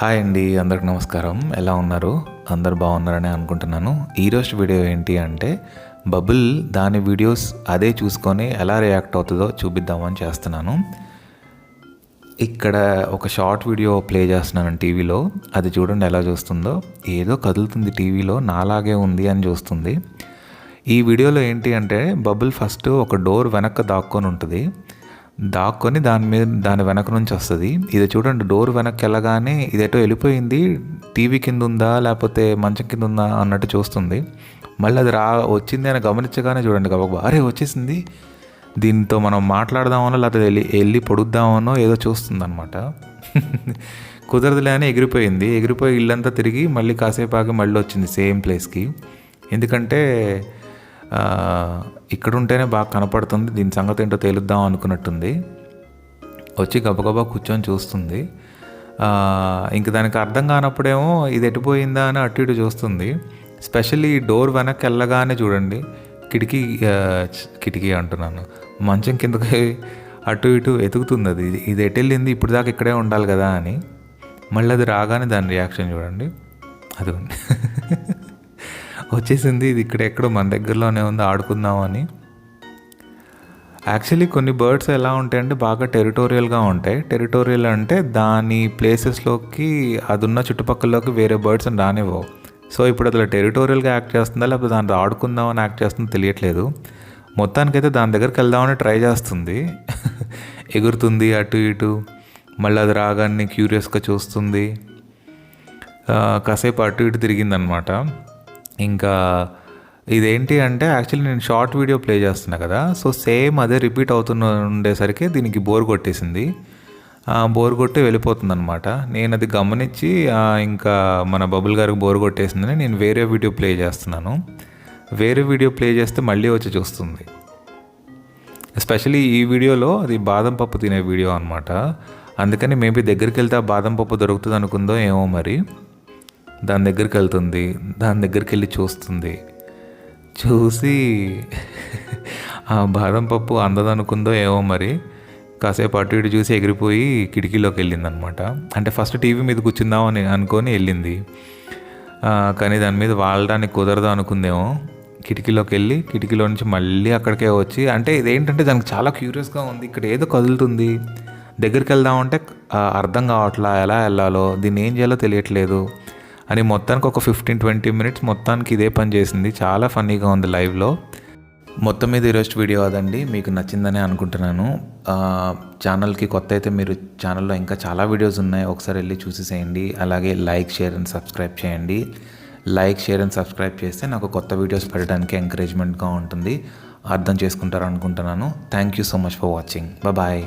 Hi అండి అందరికి నమస్కారం. ఎలా ఉన్నారు? అందరు బాగున్నారని అనుకుంటున్నాను. ఈరోజు వీడియో ఏంటి అంటే బబుల్ దాని వీడియోస్ అదే చూసుకొని ఎలా రియాక్ట్ అవుతుందో చూపిద్దామని చేస్తున్నాను. ఇక్కడ ఒక షార్ట్ వీడియో ప్లే చేస్తున్నాను టీవీలో. అది చూడండి ఎలా చూస్తుందో. ఏదో కదులుతుంది టీవీలో నాలాగే ఉంది అని చూస్తుంది. ఈ వీడియోలో ఏంటి అంటే బబుల్ ఫస్ట్ ఒక డోర్ వెనక్కి దాక్కొని ఉంటుంది. దాక్కొని దాని మీద దాని వెనక నుంచి వస్తుంది. ఇది చూడండి డోర్ వెనక్కి వెళ్ళగానే ఇది ఎటో వెళ్ళిపోయింది. టీవీ కింద ఉందా లేకపోతే మంచం కింద ఉందా అన్నట్టు చూస్తుంది. మళ్ళీ అది రా వచ్చింది అని గమనించగానే చూడండి కాబట్టి అరే వచ్చేసింది. దీంతో మనం మాట్లాడదామనో లేకపోతే వెళ్ళి వెళ్ళి పొడుద్దామనో ఏదో చూస్తుంది అనమాట కుదరదులే అని ఎగిరిపోయింది. ఎగిరిపోయి ఇల్లంతా తిరిగి మళ్ళీ కాసేపు ఆగి మళ్ళీ వచ్చింది సేమ్ ప్లేస్కి. ఎందుకంటే ఇక్కడ ఉంటేనే బాగా కనపడుతుంది. దీని సంగతి ఏంటో తేలుద్దాం అనుకున్నట్టుంది. వచ్చి గబగబా కూర్చొని చూస్తుంది. ఇంక దానికి అర్థం కానప్పుడేమో ఇది ఎటుపోయిందా అని అటు ఇటు చూస్తుంది. స్పెషల్లీ డోర్ వెనక్కి వెళ్ళగానే చూడండి. కిటికీ కిటికీ అంటున్నాను. మంచం కిందకి అటు ఇటు ఎతుకుతుంది అది. ఇది- ఎటు వెళ్ళింది? ఇప్పుడు దాకా ఇక్కడే ఉండాలి కదా అని. మళ్ళీ అది రాగానే దాని రియాక్షన్ చూడండి. అది వచ్చేసింది. ఇది ఇక్కడ ఎక్కడో మన దగ్గరలోనే ఉంది ఆడుకుందామని యాక్చువల్లీ కొన్ని బర్డ్స్ ఎలా ఉంటాయంటే బాగా టెరిటోరియల్గా ఉంటాయి. టెరిటోరియల్ అంటే దాని ప్లేసెస్లోకి అది ఉన్న చుట్టుపక్కలలోకి వేరే బర్డ్స్ రానివ్వవు. సో ఇప్పుడు అసలు టెరిటోరియల్గా యాక్ట్ చేస్తుందా? లేకపోతే దాంట్లో ఆడుకుందామని యాక్ట్ చేస్తుందో తెలియట్లేదు. మొత్తానికైతే దాని దగ్గరికి వెళ్దామని ట్రై చేస్తుంది. ఎగురుతుంది అటు ఇటు. మళ్ళీ అది రాగానే క్యూరియస్గా చూస్తుంది. కాసేపు అటు ఇటు తిరిగిందనమాట. ఇంకా ఇదేంటి అంటే యాక్చువల్లీ నేను షార్ట్ వీడియో ప్లే చేస్తున్నా కదా. సో సేమ్ అదే రిపీట్ అవుతున్న ఉండేసరికి దీనికి బోర్ కొట్టేసింది. బోర్ కొట్టి వెళ్ళిపోతుంది అనమాట నేను అది గమనించి ఇంకా మన బబుల్ గారికి బోర్ కొట్టేసిందని నేను వేరే వీడియో ప్లే చేస్తున్నాను. వేరే వీడియో ప్లే చేస్తే మళ్ళీ వచ్చి చూస్తుంది. ఎస్పెషలీ ఈ వీడియోలో అది బాదం పప్పు తినే వీడియో అనమాట అందుకని మేబీ దగ్గరికి వెళ్తే ఆ బాదం పప్పు దొరుకుతుంది అనుకుందో ఏమో మరి. దాని దగ్గరికి వెళ్తుంది దాని దగ్గరికి వెళ్ళి చూస్తుంది. చూసి ఆ బాదం పప్పు అందదనుకుందో ఏమో మరి. కాసేపు అటు ఇటు చూసి ఎగిరిపోయి కిటికీలోకి వెళ్ళింది అనమాట అంటే ఫస్ట్ టీవీ మీద కూర్చుందామని అనుకొని వెళ్ళింది. కానీ దాని మీద వాడడానికి కుదరదు అనుకుందేమో. కిటికీలోకి వెళ్ళి కిటికీలో నుంచి మళ్ళీ అక్కడికే వచ్చి అంటే ఇదేంటంటే దానికి చాలా క్యూరియస్గా ఉంది. ఇక్కడ ఏదో కదులుతుంది. దగ్గరికి వెళ్దామంటే అర్థం కావట్లా ఎలా వెళ్ళాలో దీన్ని ఏం చేయాలో తెలియట్లేదు. అని మొత్తానికి ఒక ఫిఫ్టీన్ ట్వంటీ మినిట్స్ మొత్తానికి ఇదే పని చేసింది. చాలా ఫన్నీగా ఉంది లైవ్లో. మొత్తం మీద ఈరోజు వీడియో అదండి. మీకు నచ్చిందని అనుకుంటున్నాను. ఛానల్కి కొత్త అయితే మీరు ఛానల్లో ఇంకా చాలా వీడియోస్ ఉన్నాయి. ఒకసారి వెళ్ళి చూసేసేయండి అలాగే లైక్ షేర్ అండ్ సబ్స్క్రైబ్ చేయండి. లైక్ షేర్ అండ్ సబ్స్క్రైబ్ చేస్తే నాకు కొత్త వీడియోస్ పెట్టడానికి ఎంకరేజ్మెంట్గా ఉంటుంది. అర్థం చేసుకుంటారు అనుకుంటున్నాను thank you so much for watching bye